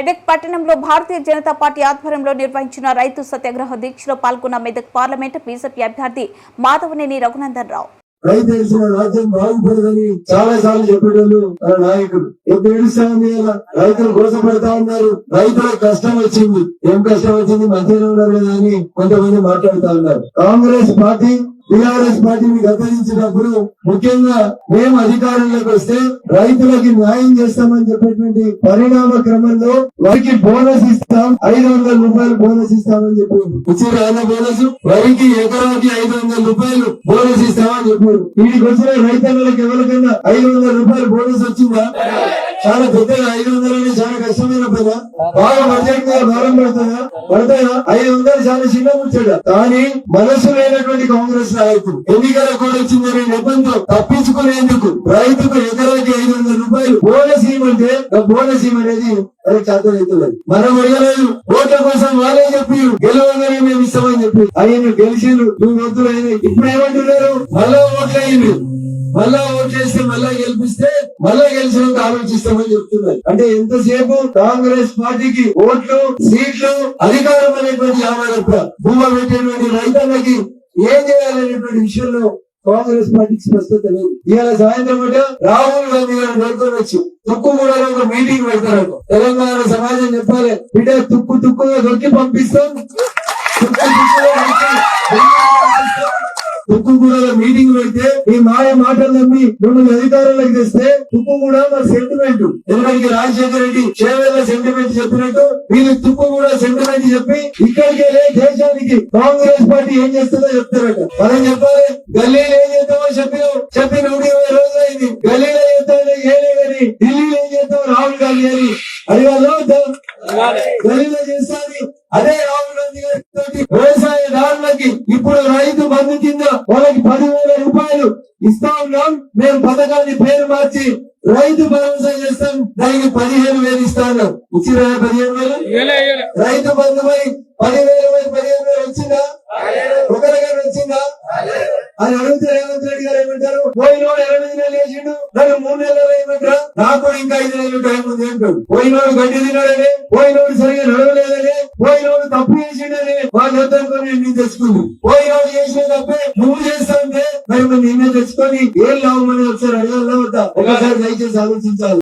మెదక్ పట్టణంలో భారతీయ జనతా పార్టీ ఆధ్వర్యంలో నిర్వహించిన రైతు సత్యాగ్రహ దీక్షలో పాల్గొన్న మెదక్ పార్లమెంట్ బీజేపీ అభ్యర్థి మాధవనేని రఘునందన్ రావు. రైతు తెలిసిన రాజ్యం బాగుపడదని చాలా సార్లు చెప్పేటోళ్ళు మన నాయకుడు ఎప్పుడు ఏడుస్తా ఉంది కదా రైతులు కోసపెడతా ఉన్నారు రైతులకు కష్టం వచ్చింది. ఏం కష్టం వచ్చింది? మధ్యలో ఉన్నారు కదా అని కొంతమంది మాట్లాడుతా ఉన్నారు. కాంగ్రెస్ పార్టీ టిఆర్ఎస్ పార్టీని గతరించినప్పుడు ముఖ్యంగా మేము అధికారంలోకి వస్తే రైతులకి న్యాయం చేస్తామని చెప్పేటువంటి పరిణామ క్రమంలో వారికి బోనస్ ఇస్తాం. ఐదు వందల రూపాయలు బోనస్ ఇస్తామని చెప్పింది ఇచ్చారు ఆయన బోనస్ వరికి ఎకరాకి ఐదు వందల రూపాయలు బోనస్ ఇస్తామని చెప్పారు. వీడికి వచ్చిన రైతన్నలకు ఎవరికైనా ఐదు వందల రూపాయలు బోనస్ వచ్చిందా? చాలా పెద్దగా ఐదు వందలని చాలా కష్టమైన పని బాగా బడ్జెట్ భారం పడుతుందా పడతాయా? ఐదు వందలు చాలా చిన్న ముచ్చట. కానీ మనసు లేనటువంటి కాంగ్రెస్ నాయకుడు ఎన్నికల కూడా వచ్చిందనే నిబంధన తప్పించుకునేందుకు రైతుకు ఎకరాకి ఐదు వందల రూపాయలు బోనస్ ఇవ్వమంటే బోనస్ ఇవ్వనేది అది చేతనవుతున్నది మనం అడగలేదు ఓట్ల కోసం వాళ్ళే చెప్పి గెలవగానే మేము ఇస్తామని చెప్పి ఆయన గెలిచిండు నువ్వు వద్దులు అయినాయి. ఇప్పుడు ఏమంటున్నారు? మళ్ళా ఓట్లు మళ్ళా ఓట్ చేస్తే మళ్ళా గెలిపిస్తే మళ్ళా గెలిచినంత ఆలోచిస్తామని చెప్తున్నారు. అంటే ఎంతసేపు కాంగ్రెస్ పార్టీకి ఓట్లు సీట్లు అధికారం అనేటువంటి ఆమె భూమ పెట్టేటువంటి రైతాంగకి ఏం చేయాలనేటువంటి విషయంలో కాంగ్రెస్ పార్టీకి స్పష్టత లేదు. ఇవాళ సాయంత్రం పూట రాహుల్ గాంధీ గారు పేర్కొని వచ్చి తుక్కు కూడా ఒక మీటింగ్ పెడతారు తెలంగాణ సమాజం చెప్పాలి బిడ్డ తుక్కు తుక్కుగా దొరికి పంపిస్తాం. తుక్కు తుక్కుగా పంపిస్తాం. తుక్కు కూడా మీటింగ్ పెడితే ఈ మాయ మాటలు నమ్మి మిమ్మల్ని అధికారంలోకి తెస్తే తుప్పు కూడా మా సెంటిమెంట్ ఎందుకంటే రాజశేఖర రెడ్డి చేవేల సెంటిమెంట్ చెప్పినట్టు వీళ్ళు తుక్కు కూడా సెంటిమెంట్ చెప్పి ఇక్కడికి దేశానికి కాంగ్రెస్ పార్టీ ఏం చేస్తుందో చెప్తారట మనం చెప్పాలి గల్లీలో ఏం చేస్తామో చెప్పి చెప్పి నూట ఇరవై రోజులు అయింది గల్లీలో చేస్తామో ఏలే గాని ఢిల్లీలో ఏం చేస్తాం రాహుల్ గాంధీ అని అడిగాలో చేస్తాను అదే రాహుల్ గాంధీ గారి వ్యవసాయదారులకి ఇప్పుడు రైతు బంధు కింద వాళ్ళకి పదివేల రూపాయలు ఇస్తా ఉన్నాం. మేము పథకాన్ని పేరు మార్చి రైతు భరోసా చేస్తాం. దానికి పదిహేను వేలు ఇస్తాను ఇచ్చిరా పదిహేను వేలు? రైతు బంధుపై పదివేలు పదిహేను వేలు వచ్చిందా? ఒకరిగా వచ్చిందా? అని అడిగితే రేవంత్ రెడ్డి గారు ఏమంటారు? పోయినోడు ఇరవై నెలలు వేసిండు నన్ను మూడు నెలలు ఏమంటారా నాకు ఇంకా ఐదు నెలలు టైం ఉంది అంటాడు. పోయినోడు గడ్డి తిన్నాడని పోయినోడు సరిగా నడవలేదని పోయినోడు తప్పు చేసిండని వాళ్ళు వద్దనుకొని నేను తెచ్చుకుంది. పోయినోడు చేసిన తప్పే నువ్వు చేస్తుంటే మరి మరి నిన్నే తెచ్చుకొని ఏం లాభమని ఒకసారి అడగాల వద్దా. ఒకసారి దయచేసి ఆలోచించాలి.